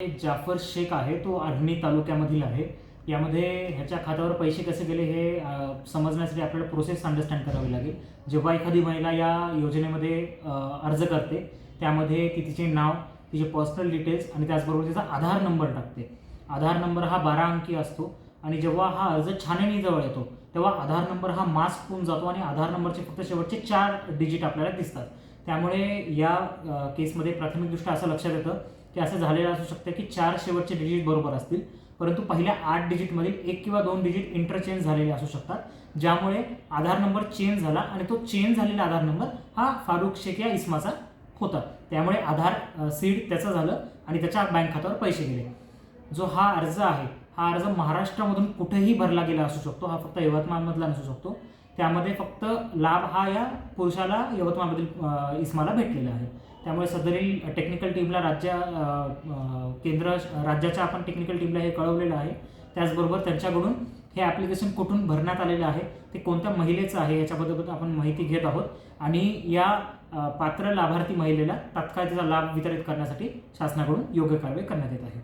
जाफर शेख आहे तो आढणी तालुक्यामधील आहे. यामध्ये ह्याच्या खात्यावर पैसे कसे गेले हे समजण्यासाठी आपल्याला प्रोसेस अंडरस्टँड करावी लागेल. जेव्हा एखादी महिला या योजनेमध्ये अर्ज करते त्यामध्ये ती तिचे नाव तिचे पर्सनल डिटेल्स आणि त्याचबरोबर तिचा आधार नंबर टाकते. आधार नंबर हा बारा अंकी असतो आणि जेव्हा हा अर्ज छाननीजवळ येतो तेव्हा आधार नंबर हा मास्क होऊन जातो आणि आधार नंबरचे फक्त शेवटचे चार डिजिट आपल्याला दिसतात. त्यामुळे या केसमध्ये प्राथमिकदृष्ट्या असं लक्षात येतं ते असं झालेलं असू शकतं की चार शेवटचे डिजिट बरोबर असतील. परंतु पहिल्या आठ डिजिटमधील एक किंवा दोन डिजिट इंटरचेंज झालेले असू शकतात. ज्यामुळे आधार नंबर चेंज झाला आणि तो चेंज झालेला आधार नंबर हा फारुख शेख या इस्माचा होता. त्यामुळे आधार सीड त्याचं झालं आणि त्याच्या बँक खात्यावर पैसे गेले. जो हा अर्ज आहे हा अर्ज महाराष्ट्रामधून कुठेही भरला गेला असू शकतो. हा फक्त यवतमाळमधला नसू शकतो. त्यामध्ये फक्त लाभ हा या पुरुषाला यवतमाळमधील इस्माला भेटलेला आहे. त्यामुळे सदरील टेक्निकल टीमला राज्य केंद्र राज्याच्या आपण टेक्निकल टीमला हे कळवलेलं आहे. त्याचबरोबर त्यांच्याकडून हे ॲप्लिकेशन कुठून भरण्यात आलेलं आहे ते कोणत्या महिलेचं आहे याच्याबद्दल आपण माहिती घेत आहोत. आणि या पात्र लाभार्थी महिलेला तात्काळ त्याचा लाभ वितरित करण्यासाठी शासनाकडून योग्य कारवाई करण्यात येत आहे.